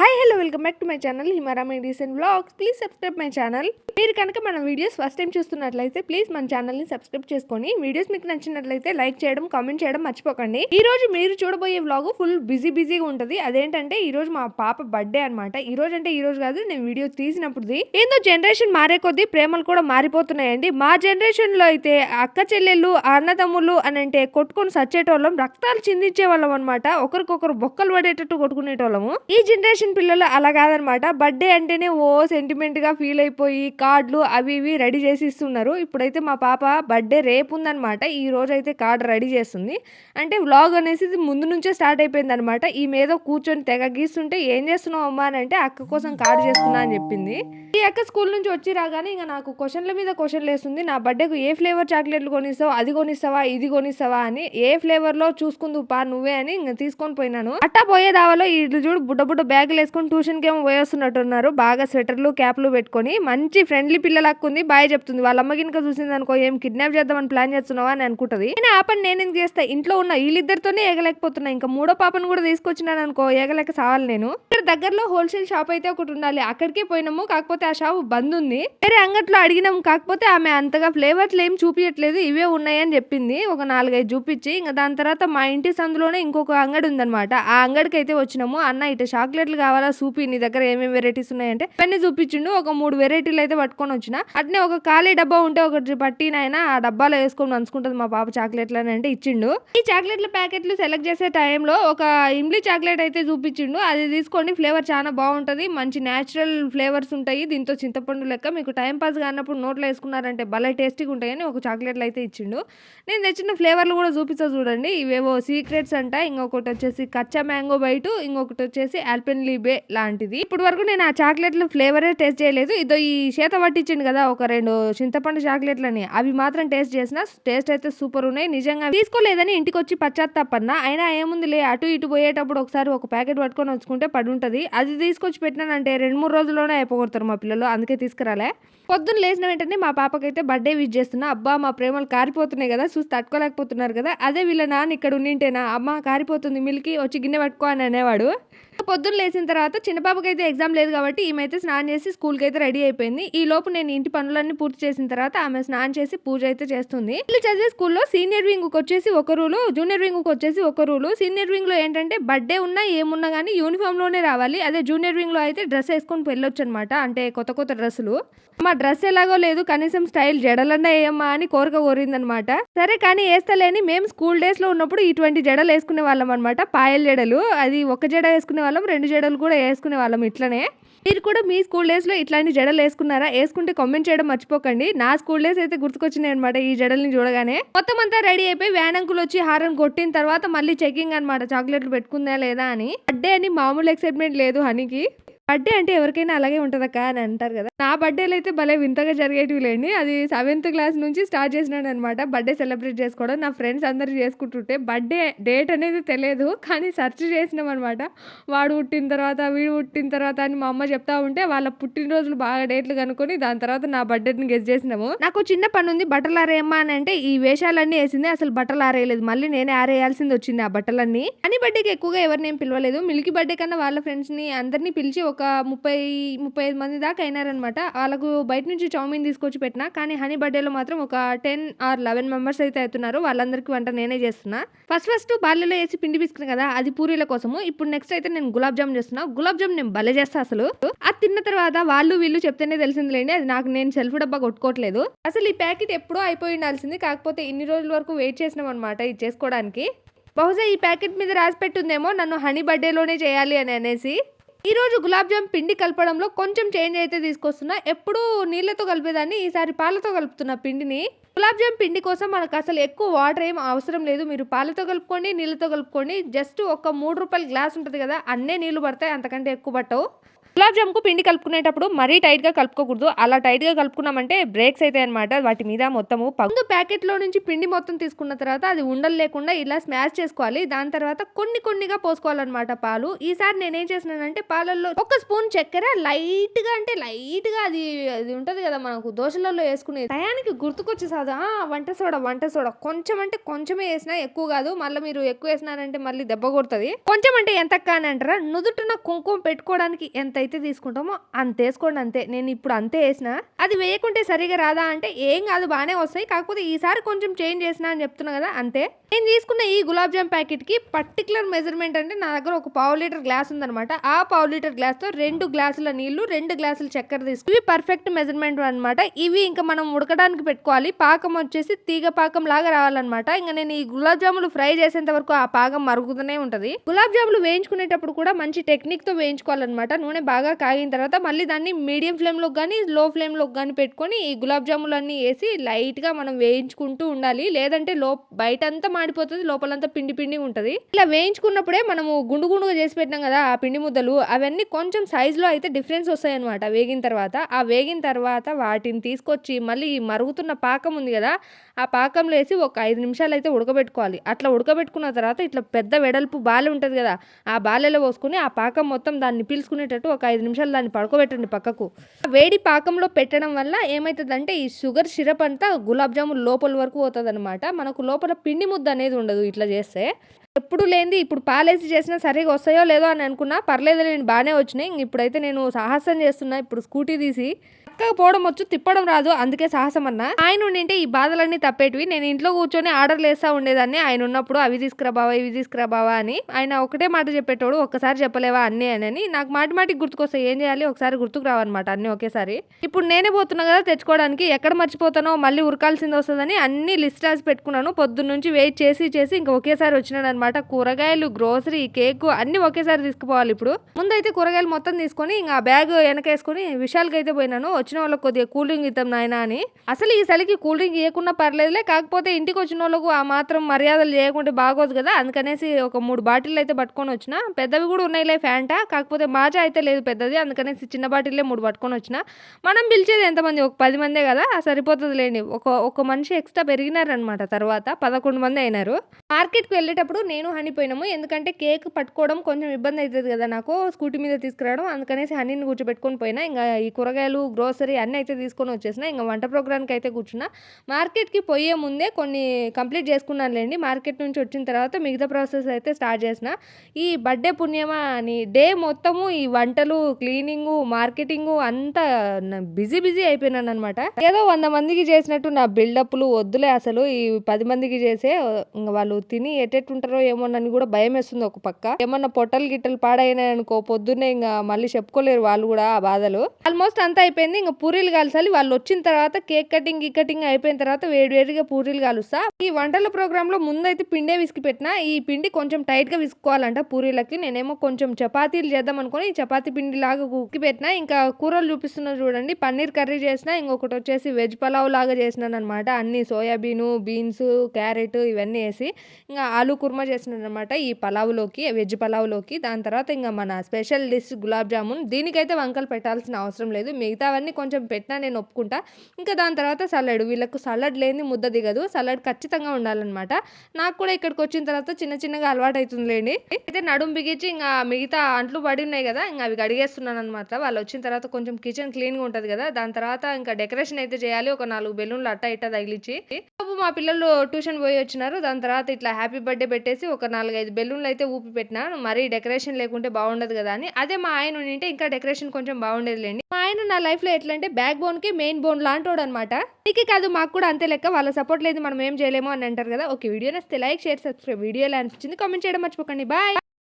Hi hello welcome back to my channel హిమారా medicine blogs please subscribe my channel మీరు కనుక మన videos first time చూస్తున్నట్లయితే please మన ఛానల్ని సబ్స్క్రైబ్ చేసుకొని వీడియోస్ మీకు నచ్చినట్లయితే లైక్ చేయడం కామెంట్ చేయడం మర్చిపోకండి. ఈ రోజు మీరు చూడబోయే వ్లాగ్ ఫుల్ బిజీ బిజీగా ఉంటుంది. అదేంటంటే ఈ రోజు మా పాప బర్త్డే అనమాట ఈ రోజు అంటే ఈ రోజు కాదు నేను వీడియో తీసినప్పుడు ఏందో జనరేషన్ మారే కొద్దీ ప్రేమలు కూడా మారిపోతున్నాయండి. మా జనరేషన్లో అయితే అక్క చెల్లెళ్ళు అన్నదమ్ములు అని అంటే కొట్టుకొని సచ్చేటోళ్ళం రక్తాలు చిందించే వాళ్ళం అనమాట ఒకరికొకరు బొక్కలు పడేటట్టు కొట్టుకునేటోళ్ళము. ఈ జనరేషన్ పిల్లలు అలా కాదనమాట. బర్త్డే అంటేనే ఓ సెంటిమెంట్గా ఫీల్ అయిపోయి కార్డులు అవి ఇవి రెడీ చేసి ఇస్తున్నారు. ఇప్పుడైతే మా పాప బర్త్డే రేపు ఉందనమాట. ఈ రోజు అయితే కార్డు రెడీ చేస్తుంది. అంటే వ్లాగ్ అనేసి ఇది ముందు నుంచే స్టార్ట్ అయిపోయింది అనమాట ఈ మీద కూర్చొని తెగ గీస్తుంటే ఏం చేస్తున్నావు అమ్మా అని అంటే అక్క కోసం కార్డు చేస్తున్నా అని చెప్పింది. ఈ అక్క స్కూల్ నుంచి వచ్చి రాగానే ఇంకా నాకు క్వశ్చన్ల మీద క్వశ్చన్లు వేస్తుంది నా బర్త్డేకు ఏ ఫ్లేవర్ చాక్లెట్లు కొనిస్తావు? అది కొనిస్తావా? ఇది కొనిస్తావా? అని ఏ ఫ్లేవర్లో చూసుకుందు పా నువ్వే అని ఇంకా తీసుకొని పోయినాను. అట్టా పోయే దావలో ఇట్లు చూడు బుడ్డ బుడ్డ బ్యాగులు వేసుకొని ట్యూషన్కి ఏమో పోయేస్తున్నట్టున్నారు. బాగా స్వెటర్లు క్యాప్లు పెట్టుకొని మంచి ఫ్రెండ్లీ పిల్లలక్కుంది. బాయ్ చెప్తుంది. వాళ్ళ అమ్మ గినక చూసింది అనుకో ఏం కిడ్నాప్ చేద్దామని ప్లాన్ చేస్తున్నావా? అని అనుకుంటది. నేను ఆ పని నేను ఎందుకు చేస్తా? ఇంట్లో ఉన్న వీళ్ళిద్దరితోనే ఏగలేకపోతున్నా. ఇంకా మూడో పాపను కూడా తీసుకొచ్చినాను అనుకో ఏగలేక సావాలి నేను. ఇక్కడ దగ్గరలో హోల్సేల్ షాప్ అయితే ఒకటి ఉండాలి. అక్కడికే పోయినాము. కాకపోతే ఆ షాప్ బంద్ ఉంది. వేరే అంగట్లో అడిగినాము. కాకపోతే ఆమె అంతగా ఫ్లేవర్లు ఏం చూపించట్లేదు ఇవే ఉన్నాయని చెప్పింది. ఒక నాలుగైదు చూపించి ఇంకా దాని తర్వాత మా ఇంటి సందులోనే ఇంకొక అంగడి ఉందన్నమాట. ఆ అంగడికి అయితే వచ్చినాము. అన్న ఇటు చాక్లెట్లు కావాలా సూపి? నీ దగ్గర ఏమేమి వెరైటీస్ ఉన్నాయంటే ఇవన్నీ చూపించిండు. ఒక మూడు వెరైటీలు అయితే పట్టుకొని వచ్చిన. అట్నే ఒక ఖాళీ డబ్బా ఉంటే ఒకటి పట్టినైనా ఆ డబ్బాలో వేసుకొని నంచుకుంటది మా పాప చాక్లెట్లు అని అంటే ఇచ్చిండు. ఈ చాక్లెట్ల ప్యాకెట్లు సెలెక్ట్ చేసే టైంలో ఒక ఇమ్లీ చాక్లెట్ అయితే చూపించిండు. అది తీసుకోండి ఫ్లేవర్ చాలా బాగుంటది. మంచి న్యాచురల్ ఫ్లేవర్స్ ఉంటాయి. దీంతో చింతపండు లెక్క. మీకు టైం పాస్ కానప్పుడు నోట్లో వేసుకున్నారంటే భలే టేస్టీగా ఉంటాయని ఒక చాక్లెట్లు అయితే ఇచ్చిండు. నేను తెచ్చిన ఫ్లేవర్లు కూడా చూపిస్తా చూడండి. ఇవేవో సీక్రెట్స్ అంట. ఇంకొకటి వచ్చేసి కచ్చా మ్యాంగో బయట ఇంకొకటి వచ్చేసి ఆల్పెన్ లీబే లాంటిది. ఇప్పుడు వరకు నేను ఆ చాక్లెట్లు ఫ్లేవరే టేస్ట్ చేయలేదు. ఇదో ఈ చేత పట్టించిండు కదా ఒక రెండు చింతపండు చాక్లెట్లని. అవి మాత్రం టేస్ట్ చేసిన టేస్ట్ అయితే సూపర్ ఉన్నాయి. నిజంగా తీసుకోలేదని ఇంటికి వచ్చి పశ్చాత్తాపన్న అయినా ఏముందిలే అటు ఇటు పోయేటప్పుడు ఒకసారి ఒక ప్యాకెట్ పట్టుకొని వచ్చుకుంటే పడి ఉంటుంది అది తీసుకొచ్చి పెట్టినానంటే రెండు మూడు రోజుల్లోనే అయిపోగొడతారు మా పిల్లలు అందుకే తీసుకురాలే. పొద్దున్న లేచిన వెంటనే మా పాపకైతే బర్త్డే విష్ చేస్తున్నా. అబ్బా మా ప్రేమలు కారిపోతున్నాయి కదా చూసి తట్టుకోలేకపోతున్నారు కదా. అదే వీళ్ళ నాన్న ఇక్కడ ఉండింటేనా? అమ్మ కారిపోతుంది మిల్కి వచ్చి గిన్నె పట్టుకో అని అనేవాడు. పొద్దున్న లేచిన తర్వాత చిన్న అయితే ఎగ్జామ్ లేదు కాబట్టి ఈమె అయితే స్నానం చేసి స్కూల్కి అయితే రెడీ అయిపోయింది. ఈ లోపు నేను ఇంటి పనులన్నీ పూర్తి చేసిన తర్వాత ఆమె స్నానం చేసి పూజ అయితే చేస్తుంది. వీళ్ళు చదివే స్కూల్లో సీనియర్ వింగ్ వచ్చేసి ఒక రూలు జూనియర్ వింగ్ వచ్చేసి ఒక రూలు. సీనియర్ వింగ్లో ఏంటంటే బర్త్డే ఉన్నా ఏమున్నా కానీ యూనిఫామ్లోనే రావాలి. అదే జూనియర్ వింగ్లో అయితే డ్రెస్ వేసుకొని వెళ్ళొచ్చు అనమాట అంటే కొత్త కొత్త డ్రెస్సులు. మా డ్రెస్ ఎలాగో లేదు కనీసం స్టైల్ జడలన్నా వేయమ్మా అని కోరిక కోరిందనమాట. సరే కానీ వేస్తలేని మేము స్కూల్ డేస్లో ఉన్నప్పుడు ఇటువంటి జడలు వేసుకునే వాళ్ళం అనమాట. పాయల జడలు. అది ఒక జడ వేసుకునే వాళ్ళం. రెండు జడలు కూడా వేసుకునే వాళ్ళం ఇట్లనే. మీరు కూడా మీ స్కూల్ డేస్లో ఇట్లాంటి జడలు వేసుకున్నారా? వేసుకుంటే కామెంట్ చేయడం మర్చిపోకండి. నా స్కూల్ డేస్ అయితే గుర్తుకొచ్చినాయి అనమాట ఈ జడల్ని చూడగానే. మొత్తం అంతా రెడీ అయిపోయి వ్యాన్ అంకులు వచ్చి హారం కొట్టిన తర్వాత మళ్ళీ చెకింగ్ అనమాట చాక్లెట్లు పెట్టుకుందా లేదా అని. అడ్డే అని మామూలు ఎక్సైట్మెంట్ లేదు హనీకి. బర్త్డే అంటే ఎవరికైనా అలాగే ఉంటుందక్క అని అంటారు కదా. నా బర్త్డేలు అయితే భలే వింతగా జరిగేటివి లేండి. అది సెవెంత్ క్లాస్ నుంచి స్టార్ట్ చేసినాడు అనమాట బర్త్డే సెలబ్రేట్ చేసుకోవడం. నా ఫ్రెండ్స్ అందరు చేసుకుంటుంటే బర్త్డే డేట్ అనేది తెలియదు కానీ సెర్చ్ చేసినాం అనమాట వాడు పుట్టిన తర్వాత వీడు పుట్టిన తర్వాత అని మా అమ్మ చెప్తా ఉంటే వాళ్ళ పుట్టినరోజులు బాగా డేట్లు కనుక్కొని దాని తర్వాత నా బర్త్డేని గెస్ చేసినాము. నాకు చిన్న పని ఉంది బట్టలు ఆరేయమ్మా అని అంటే ఈ వేషాలన్నీ వేసింది అసలు బట్టలు ఆరేయలేదు. మళ్ళీ నేనే ఆరేయాల్సింది వచ్చింది ఆ బట్టలన్నీ. అని బర్త్డేకి ఎక్కువగా ఎవరిని ఏం పిలవలేదు. మిల్కీ బర్త్డే కన్నా వాళ్ళ ఫ్రెండ్స్ని అందరినీ పిలిచి ఒక ఒక ముప్పై ముప్పై ఐదు మంది దాకా అయినారనమాట. వాళ్ళకు బయట నుంచి చౌమీన్ తీసుకొచ్చి పెట్టిన కానీ హనీ బర్త్డేలో మాత్రం ఒక టెన్ ఆర్ లెవెన్ మెంబర్స్ అయితే అవుతున్నారు. వాళ్ళందరికీ వంట నేనే చేస్తున్నా. ఫస్ట్ ఫస్ట్ బాల్యలో వేసి పిండి పిసుకున్నా కదా అది పూరీల కోసము. ఇప్పుడు నెక్స్ట్ అయితే నేను గులాబ్ జామ్ చేస్తున్నా. గులాబ్ జామ్ నేను భలే చేస్తా అసలు. అది తిన్న తర్వాత వాళ్ళు వీళ్ళు చెప్తేనే తెలిసిందిలేండి. అది నాకు నేను సెల్ఫ్ డబ్బా కొట్టుకోవట్లేదు. అసలు ఈ ప్యాకెట్ ఎప్పుడో అయిపోయి ఉండాల్సింది కాకపోతే ఇన్ని రోజుల వరకు వెయిట్ చేసినాం అనమాట ఇది చేసుకోవడానికి. బహుశా ఈ ప్యాకెట్ మీద రాసి పెట్టుందేమో నన్ను హనీ బర్త్డేలోనే చేయాలి అని అనేసి. ఈరోజు గులాబ్ జామ్ పిండి కలపడంలో కొంచెం చేంజ్ అయితే తీసుకొస్తున్నా. ఎప్పుడూ నీళ్ళతో కలిపేదాన్ని ఈసారి పాలతో కలుపుతున్నా పిండిని. గులాబ్ జామ్ పిండి కోసం మనకు అసలు ఎక్కువ వాటర్ ఏం అవసరం లేదు. మీరు పాలతో కలుపుకోండి నీళ్ళతో కలుపుకోండి. జస్ట్ ఒక మూడు రూపాయల గ్లాస్ ఉంటుంది కదా అన్నే నీళ్ళు పడతాయి అంతకంటే ఎక్కువ పట్టవు. గులాబ్ జామ్కు పిండి కలుపుకునేటప్పుడు మరీ టైట్గా కలుపుకోకూడదు. అలా టైట్గా కలుపుకున్నామంటే బ్రేక్స్ అయితే అనమాట వాటి మీద మొత్తము ముందు ప్యాకెట్లో నుంచి పిండి మొత్తం తీసుకున్న తర్వాత అది ఉండలు లేకుండా ఇలా స్మాష్ చేసుకోవాలి. దాని తర్వాత కొన్ని కొన్నిగా పోసుకోవాలన్నమాట పాలు. ఈసారి నేనేం చేసినానంటే పాలల్లో ఒక స్పూన్ చక్కెర లైట్గా అంటే లైట్గా అది అది ఉంటది కదా మనకు దోశలలో వేసుకునేది. టయానికి గుర్తుకొచ్చేసాదు ఆ వంట సోడా వంట సోడా. కొంచెం అంటే కొంచెమే వేసినా ఎక్కువ కాదు. మళ్ళీ మీరు ఎక్కువ వేసినారంటే మళ్ళీ దెబ్బ కొడుతుంది. కొంచెం అంటే ఎంత అని అంటారా? నుదుటిన కుంకుమ పెట్టుకోవడానికి ఎంత అయితే తీసుకుంటామో అంత వేసుకోండి అంతే. నేను ఇప్పుడు అంతే వేసిన అది వేయకుంటే సరిగా రాదా అంటే ఏం కాదు బాగానే వస్తాయి. కాకపోతే ఈసారి కొంచెం చేంజ్ చేసిన అని చెప్తున్నా కదా అంతే. నేను తీసుకున్న ఈ గులాబ్ జామ్ ప్యాకెట్కి పర్టికులర్ మెజర్మెంట్ అంటే నా దగ్గర ఒక పావు లీటర్ గ్లాస్ ఉందనమాట ఆ పావు లీటర్ గ్లాస్తో రెండు గ్లాసుల నీళ్ళు రెండు గ్లాసుల చక్కెర తీసుకు ఇవి పర్ఫెక్ట్ మెజర్మెంట్ అన్నమాట. ఇవి ఇంకా మనం ఉడకడానికి పెట్టుకోవాలి. పాకం వచ్చేసి తీగ పాకం లాగా రావాలన్నమాట. ఇంకా నేను ఈ గులాబ్ జాములు ఫ్రై చేసేంత వరకు ఆ పాకం మరుగుతూనే ఉంటది. గులాబ్ జాములు వేయించుకునేటప్పుడు కూడా మంచి టెక్నిక్తో వేయించుకోవాలన్నమాట. నూనె బాగా కాగిన తర్వాత మళ్ళీ దాన్ని మీడియం ఫ్లేమ్లోకి కానీ లో ఫ్లేమ్లో కానీ పెట్టుకొని ఈ గులాబ్ జాములన్నీ వేసి లైట్గా మనం వేయించుకుంటూ ఉండాలి. లేదంటే లో బయట అంతా మాడిపోతుంది లోపలంతా పిండి పిండి ఉంటుంది. ఇలా వేయించుకున్నప్పుడే మనము గుండు గుండుగా చేసి పెట్టినాం కదా ఆ పిండి ముద్దలు అవన్నీ కొంచెం సైజులో అయితే డిఫరెన్స్ వస్తాయి అనమాట వేగిన తర్వాత ఆ వేగిన తర్వాత వాటిని తీసుకొచ్చి మళ్ళీ ఈ మరుగుతున్న పాకం ఉంది కదా ఆ పాకంలో వేసి ఒక ఐదు నిమిషాలు అయితే ఉడకబెట్టుకోవాలి. అట్లా ఉడకబెట్టుకున్న తర్వాత ఇట్లా పెద్ద వెడల్పు బాలె ఉంటుంది కదా ఆ బాలెలో పోసుకొని ఆ పాకం మొత్తం దాన్ని పీల్చుకునేటట్టు ఒక ఐదు నిమిషాలు దాన్ని పడుకోబెట్టండి పక్కకు. వేడి పాకంలో పెట్టడం వల్ల ఏమవుతుందంటే ఈ షుగర్ సిరప్ అంతా గులాబ్ జామున్ లోపల వరకు పోతుంది అనమాట మనకు లోపల పిండి ముద్ద అనేది ఉండదు ఇట్లా చేస్తే. ఎప్పుడు లేనిది ఇప్పుడు పాలేసి చేసినా సరిగా వస్తాయో లేదో అని అనుకున్నా పర్లేదు నేను బాగానే వచ్చినాయి. ఇప్పుడైతే నేను సాహసం చేస్తున్నా ఇప్పుడు స్కూటీ తీసి చక్కగా పోవడం వచ్చు తిప్పడం రాదు అందుకే సాహసం అన్న ఆయన ఉండింటే ఈ బాధలన్నీ తప్పేటివి. నేను ఇంట్లో కూర్చొని ఆర్డర్లు వేస్తా ఉండేదాన్ని. ఆయన ఉన్నప్పుడు అవి తీసుకురా బావా ఇవి తీసుకురా బావా అని ఆయన ఒకటే మాట చెప్పేటోడు ఒక్కసారి చెప్పలేవా అన్నీ అని నాకు మాటి మాటికి గుర్తుకొస్తాయి. ఏం చేయాలి? ఒకసారి గుర్తుకు రావన్నమాట అన్నీ ఒకేసారి. ఇప్పుడు నేనే పోతున్నా కదా తెచ్చుకోవడానికి ఎక్కడ మర్చిపోతానో మళ్ళీ ఉరకాల్సింది వస్తుందని అన్ని లిస్ట్ రాసి పెట్టుకున్నాను. పొద్దున్న నుంచి వెయిట్ చేసి చేసి ఇంకా ఒకేసారి వచ్చినాను అనమాట కూరగాయలు గ్రోసరీ కేక్ అన్ని ఒకేసారి తీసుకుపోవాలి ఇప్పుడు. ముందైతే కూరగాయలు మొత్తం తీసుకొని ఇంకా బ్యాగ్ వెనకేసుకొని విశాల్కి అయితే పోయినాను. వచ్చిన వాళ్ళకి కొద్దిగా కూల్ డ్రింక్ ఇద్దాం నాయన అని. అసలు ఈ చలికి కూల్ డ్రింక్ ఇవ్వకుండా పర్లేదులే కాకపోతే ఇంటికి వచ్చిన వాళ్ళకు ఆ మాత్రం మర్యాదలు చేయకుంటే బాగోదు కదా అందుకనేసి ఒక మూడు బాటిల్ అయితే పట్టుకొని వచ్చిన. పెద్దవి కూడా ఉన్నాయిలే ఫ్యాంటా కాకపోతే మాజా అయితే లేదు పెద్దది అందుకనేసి చిన్న బాటిల్లే మూడు పట్టుకొని వచ్చిన. మనం పిలిచేది ఎంతమంది? ఒక పది మందే కదా సరిపోతుంది లేండి ఒక ఒక మనిషి ఎక్స్ట్రా పెరిగినారనమాట తర్వాత పదకొండు మంది అయినారు. మార్కెట్కి వెళ్ళేటప్పుడు నేను హనీ పోయినాము ఎందుకంటే కేక్ పట్టుకోవడం కొంచెం ఇబ్బంది అవుతుంది కదా నాకు స్కూటీ మీద తీసుకురావడం అందుకనేసి హనీని కూర్చోబెట్టుకొని పోయినా. ఇంకా ఈ కూరగాయలు గ్రోస్ గ్రోసరీ అన్నీ అయితే తీసుకొని వచ్చేసిన. ఇంకా వంట ప్రోగ్రామ్కి అయితే కూర్చున్నా. మార్కెట్కి పోయే ముందే కొన్ని కంప్లీట్ చేసుకున్నాను లేండి మార్కెట్ నుంచి వచ్చిన తర్వాత మిగతా ప్రాసెస్ అయితే స్టార్ట్ చేసిన. ఈ బర్త్డే పుణ్యమా అని డే మొత్తము ఈ వంటలు క్లీనింగు మార్కెటింగు అంతా బిజీ బిజీ అయిపోయినాను అనమాట ఏదో వంద మందికి చేసినట్టు నా బిల్డప్లు వద్దులే అసలు. ఈ పది మందికి చేసే ఇంకా వాళ్ళు తిని ఎట్టెట్టుంటారో ఏమోనని కూడా భయం వేస్తుంది ఒక పక్క. ఏమన్నా పొట్టలు గిట్టలు పాడైనాయి అనుకో పొద్దున్నే ఇంకా మళ్ళీ చెప్పుకోలేరు వాళ్ళు కూడా ఆ బాధలు. ఆల్మోస్ట్ అంతా అయిపోయింది. ఇంకా పూరీలు కాల్చాలి. వాళ్ళు వచ్చిన తర్వాత కేక్ కటింగ్ ఈ కటింగ్ అయిపోయిన తర్వాత వేడివేడిగా పూరీలు కాలుస్తా. ఈ వంటల ప్రోగ్రామ్లో ముందైతే పిండే విసికి పెట్టిన ఈ పిండి కొంచెం టైట్గా విసుకోవాలంట పూరీలకి. నేనేమో కొంచెం చపాతీలు చేద్దాం అనుకుని ఈ చపాతీ పిండి లాగా ఉక్కి పెట్టిన ఇంకా కూరలు చూపిస్తున్నా చూడండి పన్నీర్ కర్రీ చేసిన ఇంకొకటి వచ్చేసి వెజ్ పలావ్ లాగా చేసినాను అనమాట అన్ని సోయాబీను బీన్స్ క్యారెట్ ఇవన్నీ వేసి ఇంకా ఆలు కుర్మా చేసినాను అనమాట ఈ పలావ్లోకి వెజ్ పలావ్లోకి. దాని తర్వాత ఇంకా మన స్పెషల్ డిష్ గులాబ్ జామున్. దీనికైతే వంకలు పెట్టాల్సిన అవసరం లేదు. మిగతావన్నీ కొంచెం పెట్టినా నేను ఒప్పుకుంటా. ఇంకా దాని తర్వాత సలాడ్ వీళ్ళకు సలాడ్ లేని ముద్ద దిగదు. సలాడ్ ఖచ్చితంగా ఉండాలన్నమాట. నాకు కూడా ఇక్కడికి వచ్చిన తర్వాత చిన్న చిన్నగా అలవాటు అవుతుందిలేండి అయితే నడుము బిగించి ఇంకా మిగతా అంట్లు పడి ఉన్నాయి కదా ఇంకా అవి కడిగేస్తున్నాను అనమాట వాళ్ళు వచ్చిన తర్వాత కొంచెం కిచెన్ క్లీన్గా ఉంటుంది కదా దాని తర్వాత ఇంకా డెకరేషన్ అయితే చేయాలి. ఒక నాలుగు బెలూన్లు అట్ట ఇట్ట తగిలిచ్చి మా పిల్లలు ట్యూషన్ పోయి వచ్చినారు. దాని తర్వాత ఇట్లా హ్యాపీ బర్త్డే పెట్టేసి ఒక నాలుగైదు బెలూన్లు అయితే ఊపి పెట్టినాను మరీ డెకరేషన్ లేకుంటే బాగుండదు కదా అని. అదే మా ఆయన ఉంటే ఇంకా డెకరేషన్ కొంచెం బాగుండేది లేండి మా ఆయన నా లైఫ్లో ఎట్లా అంటే బ్యాక్ బోన్కి మెయిన్ బోన్ లాంటోడు అనమాట నీకే కాదు మాకు కూడా అంతే లెక్క వాళ్ళ సపోర్ట్ లేదు మనం ఏం చేయలేము అని అంటారు కదా. ఓకే వీడియో నచ్చితే లైక్ షేర్ సబ్స్క్రైబ్. వీడియో ఎలా అనిపించింది కామెంట్ చేయడం మర్చిపోకండి. బాయ్!